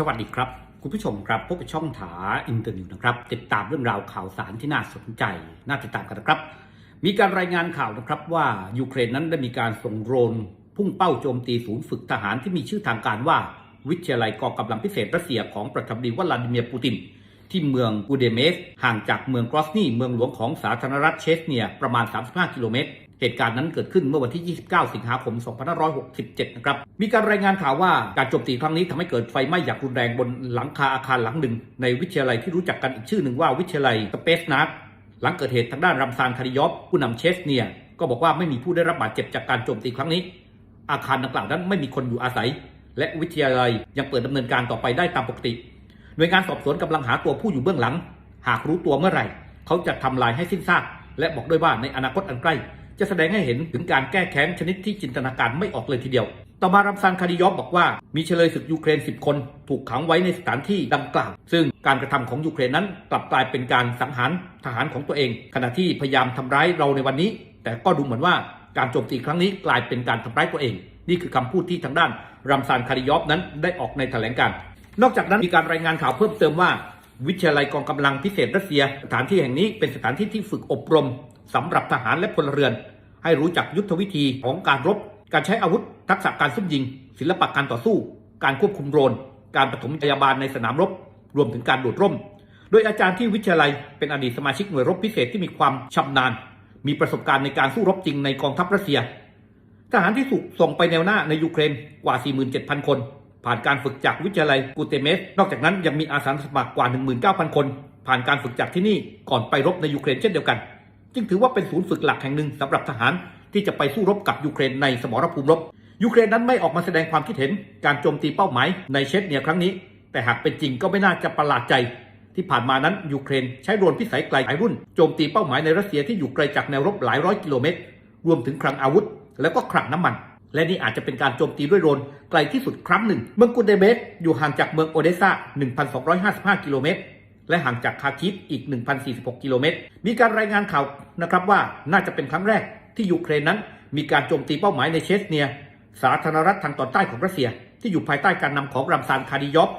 สวัสดีครับ คุณผู้ชมครับพบกับช่องถาอินเตอร์นิวนะครับ ติดตามเรื่องราวข่าวสารที่น่าสนใจ น่าติดตามกันนะครับ มีการรายงานข่าวนะครับว่ายูเครนนั้นได้มีการส่งโดรนพุ่งเป้าโจมตีศูนย์ฝึกทหารที่มีชื่อทางการว่า วิทยาลัยกองกำลังพิเศษรัสเซียของประธานาธิบดีวลาดิเมียร์ปูติน ที่เมืองกูเดเมส ห่างจากเมืองกรอสนีเมืองหลวงของสาธารณรัฐเชสเนียประมาณ 35 กิโลเมตร เหตุการณ์นั้นเกิดขึ้นเมื่อวันที่ 29 สิงหาคม 2567 นะครับ มีการรายงานข่าวว่าการโจมตีครั้งนี้ทำให้เกิดไฟไหม้อย่างรุนแรงบนหลังคาอาคารหลังหนึ่ง ในวิทยาลัยที่รู้จักกันอีกชื่อหนึ่งว่าวิทยาลัยสเปซนาร์หลังเกิดเหตุทางด้านรัมซานคาริยอฟผู้นำเชสเนีย ก็บอกว่าไม่มีผู้ได้รับบาดเจ็บจากการโจมตีครั้งนี้ อาคารดังกล่าวนั้นไม่มีคนอยู่อาศัย และวิทยาลัยยังเปิดดำเนินการต่อไปได้ตามปกติหน่วยงานสอบสวนกำลังหาตัวผู้อยู่เบื้องหลัง หากรู้ตัวเมื่อไหร่ เขาจะทำลายให้สิ้นซากและบอกด้วยว่าในอนาคตอันใกล้ จะแสดงให้เห็นถึงการแก้แค้นชนิดที่จินตนาการไม่ออกเลยทีเดียว ต่อมารัมซานคาดิยอฟบอกว่า มีเฉลยศึกยูเครน 10 คน ถูกขังไว้ในสถานที่ดังกล่าว ซึ่งการกระทำของยูเครนนั้นกลับกลายเป็นการสังหารทหารของตัวเอง ขณะที่พยายามทำร้ายเราในวันนี้ แต่ก็ดูเหมือนว่าการโจมตีครั้งนี้กลายเป็นการทำร้ายตัวเอง นี่คือคำพูดที่ทางด้านรัมซานคาดิยอฟนั้นได้ออกในแถลงการ นอกจากนั้นมีการรายงานข่าวเพิ่มเติมว่า วิทยาลัยกองกำลังพิเศษรัสเซีย สถานที่แห่งนี้เป็นสถานที่ที่ฝึกอบรมสำหรับทหารและพลเรือน ให้รู้จักยุทธวิธีของการรบ การใช้อาวุธ ทักษะการซุ่มยิง ศิลปะการต่อสู้ การควบคุมโดรน การปฐมพยาบาลในสนามรบ รวมถึงการโดดร่ม โดยอาจารย์ที่วิทยาลัยเป็นอดีตสมาชิกหน่วยรบพิเศษที่มีความชำนาญ มีประสบการณ์ในการสู้รบจริงในกองทัพรัสเซีย ทหารที่ถูกส่งไปแนวหน้าในยูเครนกว่า 47,000 คน ผ่านการฝึกจากวิทยาลัยกูเตเมส นอกจากนั้นยังมีอาสาสมัครกว่า 19,000 คน ผ่านการฝึกจากที่นี่ก่อนไปรบในยูเครนเช่นเดียวกัน จึงถือว่าเป็นศูนย์ฝึกหลักแห่งหนึ่งสำหรับทหารที่จะไปสู้รบกับยูเครนในสมรภูมิรบ ยูเครนนั้นไม่ออกมาแสดงความคิดเห็นการโจมตีเป้าหมายในเชสเนียครั้งนี้ แต่หากเป็นจริงก็ไม่น่าจะประหลาดใจ ที่ผ่านมานั้นยูเครนใช้โดรนพิสัยไกลหลายรุ่นโจมตีเป้าหมายในรัสเซียที่อยู่ไกลจากแนวรบหลายร้อยกิโลเมตรรวมถึงคลังอาวุธ แล้วก็คลังน้ำมัน และนี่อาจจะเป็นการโจมตีด้วยโดรนไกลที่สุดครั้งหนึ่ง เมืองกุเดเบสอยู่ห่างจากเมืองโอเดซา1,255 กิโลเมตร และห่างจากคาคิฟอีก 1,046 กิโลเมตร มีการรายงานข่าวนะครับว่าน่าจะเป็นครั้งแรกที่ยูเครนนั้น มีการโจมตีเป้าหมายในเชสเนีย สาธารณรัฐทางตอนใต้ของรัสเซีย ที่อยู่ภายใต้การนำของรัมซานคาดิยอฟ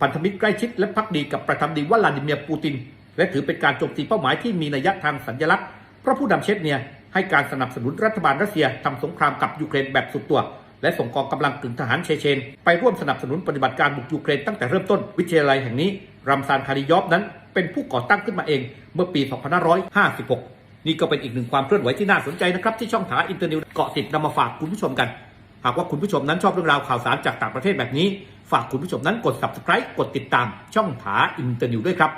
พันธมิตรใกล้ชิดและพักดีกับประธานาธิบดีวลาดิเมียร์ปูติน และถือเป็นการโจมตีเป้าหมายที่มีนัยยะทางสัญลักษณ์เพราะผู้นำเชสเนียให้การสนับสนุนรัฐบาลรัสเซียทำสงครามกับยูเครนแบบสุดตัว และส่งกองกำลังกึ่งทหารเชเชน ไปร่วมสนับสนุนปฏิบัติการบุกยูเครนตั้งแต่เริ่มต้นวิทยาลัยแห่งนี้ รัมซานคาริยอฟนั้นเป็นผู้ก่อตั้งขึ้นมาเองเมื่อปี 2556 นี่ก็เป็นอีกหนึ่งความเคลื่อนไหวที่น่าสนใจนะครับ ที่ช่องถาอินเตอร์นิวเกาะติดนำมาฝากคุณผู้ชมกัน หากว่าคุณผู้ชมนั้นชอบเรื่องราวข่าวสารจากต่างประเทศแบบนี้ ฝากคุณผู้ชมนั้นกด subscribe กดติดตามช่องถาอินเตอร์นิวด้วยครับ